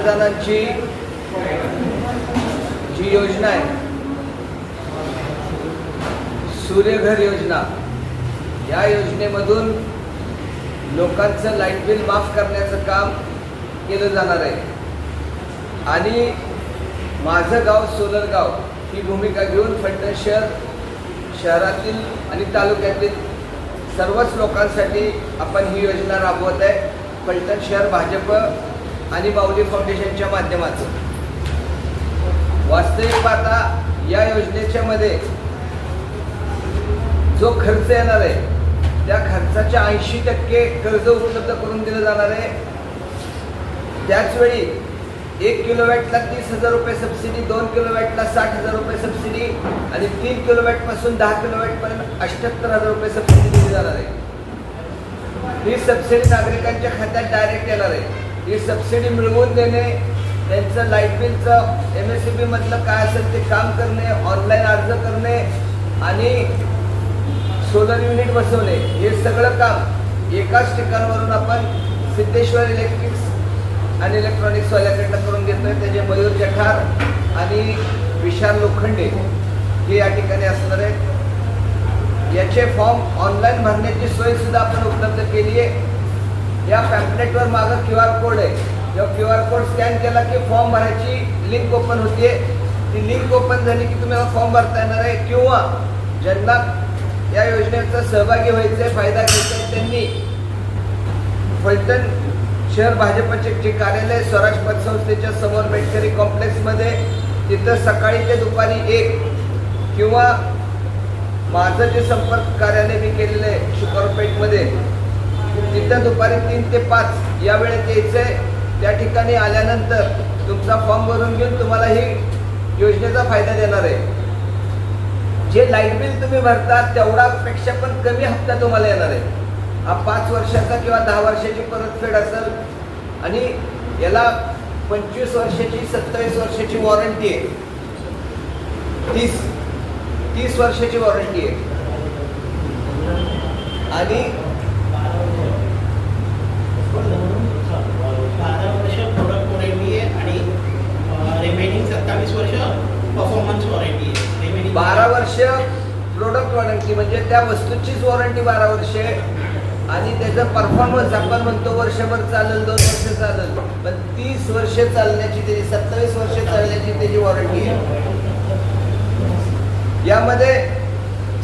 पंतप्रधानांची जी योजना आहे सूर्यघर योजना या योजनेमधून लोकांचं लाइट बिल माफ करण्याचं काम केलं जाणार आहे. आणि माझं गाव सोलरगाव ही भूमिका घेऊन फलटण शहर शहरातील आणि तालुक्यातील सर्वच लोकांसाठी आपण ही योजना राबवत आहे. फलटण शहर भाजप आणि माऊली फाउंडेशनच्या माध्यमातून. वास्तविक पाहता या योजनेच्या मध्ये जो खर्च येणार आहे त्या खर्चाच्या ऐंशी टक्के कर्ज उपलब्ध करून दिलं जाणार आहे. त्याचवेळी एक किलोवॅटला तीस हजार रुपये सबसिडी दोन किलोवॅटला साठ हजार रुपये सबसिडी आणि तीन किलोवॅटपासून दहा किलोवॅटपर्यंत अठ्ठ्याहत्तर हजार रुपये सबसिडी दिली जाणार आहे. ही सबसिडी नागरिकांच्या खात्यात डायरेक्ट येणार आहे. ही सबसिडी मिळवून देणे त्यांचं लाइट बिलचं एम एस सी बी मधलं काय असेल ते काम करणे ऑनलाईन अर्ज करणे आणि सोलर युनिट बसवणे हे सगळं काम एकाच ठिकाणावरून आपण सिद्धेश्वर इलेक्ट्रिक्स आणि इलेक्ट्रॉनिक्सवाल्याकडनं करून घेतोय. त्याचे मयूर जठार आणि विशाल लोखंडे हे या ठिकाणी असणार आहेत. याचे फॉर्म ऑनलाईन भरण्याची सोयसुद्धा आपण उपलब्ध केली आहे या पॅम्पलेटवर मागं क्यू आर कोड आहे. जेव्हा क्यू आर कोड स्कॅन केला की फॉर्म भरायची लिंक ओपन होते ती लिंक ओपन झाली की तुम्हाला फॉर्म भरता येणार आहे. किंवा ज्यांना या योजनेचा सहभागी व्हायचा आहे फायदा घ्यायचा आहे त्यांनी फलटण शहर भाजपचे जे कार्यालय स्वराज पतसंस्थेच्या समोर मेटकरी कॉम्प्लेक्समध्ये तिथं सकाळी ते दुपारी एक किंवा माझं जे संपर्क कार्यालय मी केलेलं आहे शुक्रपेठमध्ये तिथं दुपारी तीन ते पाच या वेळेत यायचं आहे त्या ठिकाणी आल्यानंतर तुमचा फॉर्म भरून घेऊन तुम्हाला ही योजनेचा फायदा देणार आहे. जे लाइट बिल तुम्ही भरता तेवढापेक्षा पण कमी हप्ता तुम्हाला येणार आहे. हा पाच वर्षाचा किंवा दहा वर्षाची परतफेड असेल आणि याला पंचवीस वर्षाची सत्तावीस वर्षाची वॉरंटी आहे. तीस तीस वर्षाची वॉरंटी आहे. आणि बारा वर्ष प्रोडक्ट वॉरंटी आहे आणि सत्तावीस वर्ष परफॉर्मन्स वॉरंटी आहे. बारा वर्ष प्रोडक्ट वॉरंटी म्हणजे त्या वस्तूचीच वॉरंटी बारा वर्ष आणि त्याचं परफॉर्मन्स आपण म्हणतो वर्षभर चालेल दोन वर्ष चालेल. पण तीस वर्ष चालण्याची त्याची सत्तावीस वर्ष चालण्याची त्याची वॉरंटी आहे. यामध्ये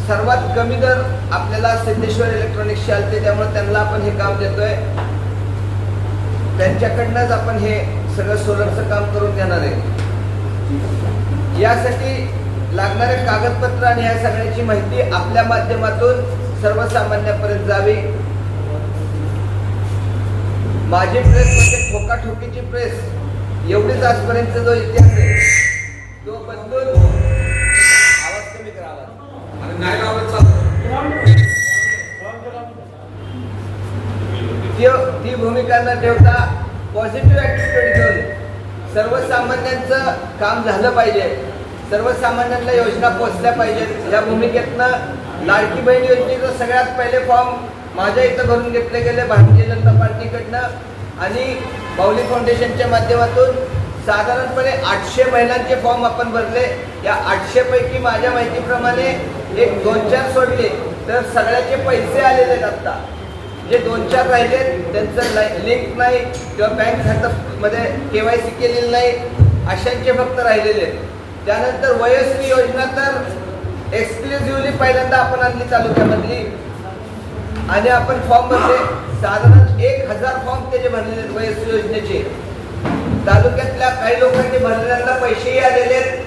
सर्वात कमी दर आपल्याला सिद्धेश्वर इलेक्ट्रॉनिक्सचे आलते त्यामुळे त्यांना आपण हे काम देतोय. त्यांच्याकडनंच आपण हे सगळं सोलरचं काम करून घेणार आहे. यासाठी लागणारे कागदपत्र आणि या सगळ्याची माहिती आपल्या माध्यमातून सर्वसामान्यापर्यंत जावी. माझी प्रेस म्हणजे ठोकाठोकीची प्रेस एवढीच आजपर्यंत जो इतिहास आहे तो बदलून आवाज कमी करा आवाज. आणि नाही लावत चालतं ती भूमिका न ठेवता पॉझिटिव्ह ॲटिट्यूड घेऊन सर्वसामान्यांचं काम झालं पाहिजे. सर्वसामान्यांना योजना पोचल्या पाहिजेत. या भूमिकेतनं लाडकी बहीण योजनेचं सगळ्यात पहिले फॉर्म माझ्या इथं भरून घेतले गेले भारतीय जनता पार्टीकडनं. आणि बावली फाउंडेशनच्या माध्यमातून साधारणपणे आठशे महिलांचे फॉर्म आपण भरले. या आठशेपैकी माझ्या माहितीप्रमाणे एक दोन चार सोडले. तर सगळ्याचे पैसे आलेले आहेत आत्ता जे दोन चार राहिले त्यांचं लिंक नाही किंवा बँक खात्यामध्ये के वाय सी केलेलं नाही अशांचे फक्त राहिलेले आहेत. त्यानंतर वयस्वी योजना तर एक्सक्लुझिव्हली पहिल्यांदा आपण आणली तालुक्यामधली. आणि आपण फॉर्म भरले. साधारण एक हजार फॉर्म त्याचे भरलेले आहेत वयस्वी योजनेचे. तालुक्यातल्या काही लोकांनी भरलेल्यांना पैसेही आलेले आहेत.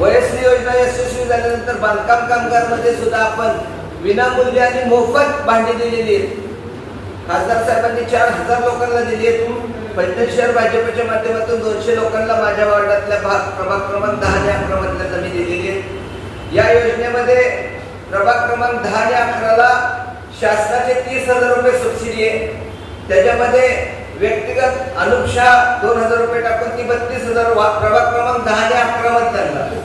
वयस्वी योजना यशस्वी झाल्यानंतर बांधकाम कामगारमध्ये सुद्धा आपण विनामूल्य आणि मोफत भांडी दिलेली आहेत. खासदार साहेबांनी चार हजार लोकांना दिली आहेत. पैठणशहर भाजपच्या माध्यमातून दोनशे लोकांना माझ्या वार्डातल्या भाग प्रभाग क्रमांक दहा आणि अकरामधल्या जमीन दिलेली आहे या योजनेमध्ये प्रभाग क्रमांक दहा आणि अकराला शासनाचे तीस हजार रुपये सबसिडी आहे. त्याच्यामध्ये व्यक्तिगत अनुपशा दोन हजार रुपये टाकून ती बत्तीस हजार वा- प्रभाग क्रमांक दहा आणि अकरा त्यांना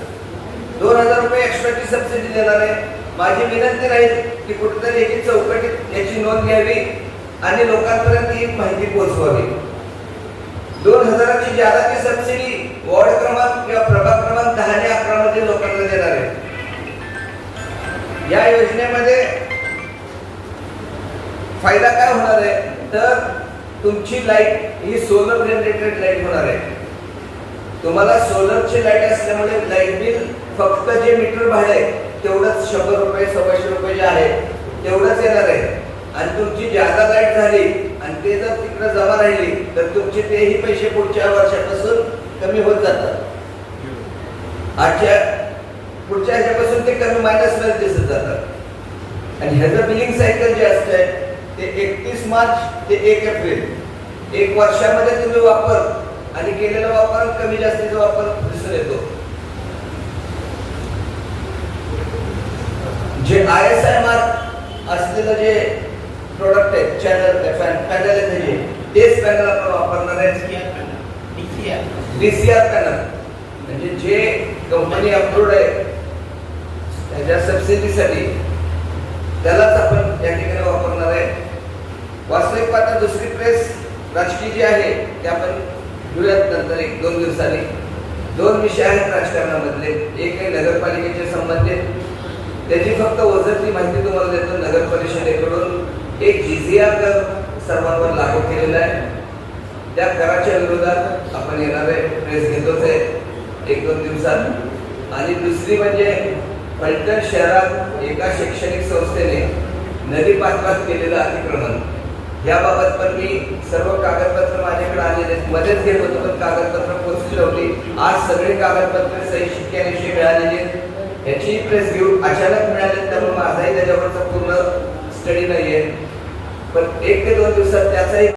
दोन हजार रुपये एक्स्ट्राची सबसिडी देणार आहे. माझी विनंती राहील की कुठेतरी याची चौकटीत याची नोंद घ्यावी आणि लोकांपर्यंत ही माहिती पोहोचवावी. दोन हजाराची जादाची सबसिडी वॉर्ड क्रमांक किंवा प्रभाग क्रमांक दहा आणि अकरा मध्ये लोकांना देणार आहे. या योजनेमध्ये फायदा काय होणार आहे? तर तुमची लाइट ही सोलर जनरेटेड लाइट होणार आहे. तुम्हाला सोलरची लाइट असल्यामुळे लाइट बिल फक्त जे मीटर भाडे आहे तेवढंच शंभर रुपये सव्वाशे रुपये जे आहे तेवढंच येणार आहे. आणि तुमची जादा लाइट झाली आणि ते जर तिकडे जमा राहिली तर तुमचे तेही पैसे पुढच्या वर्षापासून कमी होत जातात. आजच्या पुढच्या ह्याच्यापासून ते कमी मायनसमध्ये दिसत जातात. आणि ह्याचं बिलिंग सायकल जे असतंय ते एकतीस मार्च ते एक एप्रिल. एक वर्षामध्ये तुम्ही वापर आणि केलेला वापर कमी जास्तीचा वापर दिसून येतो. जे आय एस आय मार्क असलेलं जे प्रोडक्ट आहे चॅनल पॅनल आहे त्याचे तेच पॅनल आपण वापरणार आहे panel. DCR. डीसीआर पॅनल म्हणजे जे कंपनी अप्रूव्ड आहे त्याच्या सबसिडीसाठी त्यालाच आपण या ठिकाणी वापरणार आहे वास्तविक पाहता दुसरी प्रेस राजकीय जी आहे ते आपण घेऊयात नंतर एक दोन दिवसांनी दोन विषय आहेत राजकारणामधले एक आहे नगरपालिकेचे संबंधित त्याची फक्त वजनची माहिती तुम्हाला देतो. नगर परिषदेकडून एक जीजीआर कर सर्वांवर लागू केलेला आहे. त्या कराच्या विरोधात आपण येणार आहे. प्रेस घेतोच आहे. एक दोन दिवसात. आणि दुसरी म्हणजे फलटण शहरात एका शैक्षणिक संस्थेने नदी पात्रात केलेलं अतिक्रमण. याबाबत पण मी सर्व कागदपत्र माझ्याकडे आलेले आहेत. मध्येच घेत होतो पण कागदपत्र पोचली नव्हती आज सगळे कागदपत्र सही शिक्क्याविषयी मिळालेली आहेत. याची प्रेस घेऊन अचानक मिळाले त्यामुळे माझाही त्याच्यावरचा पूर्ण स्टडी नाहीये. पण एक ते दोन दिवसात त्याचाही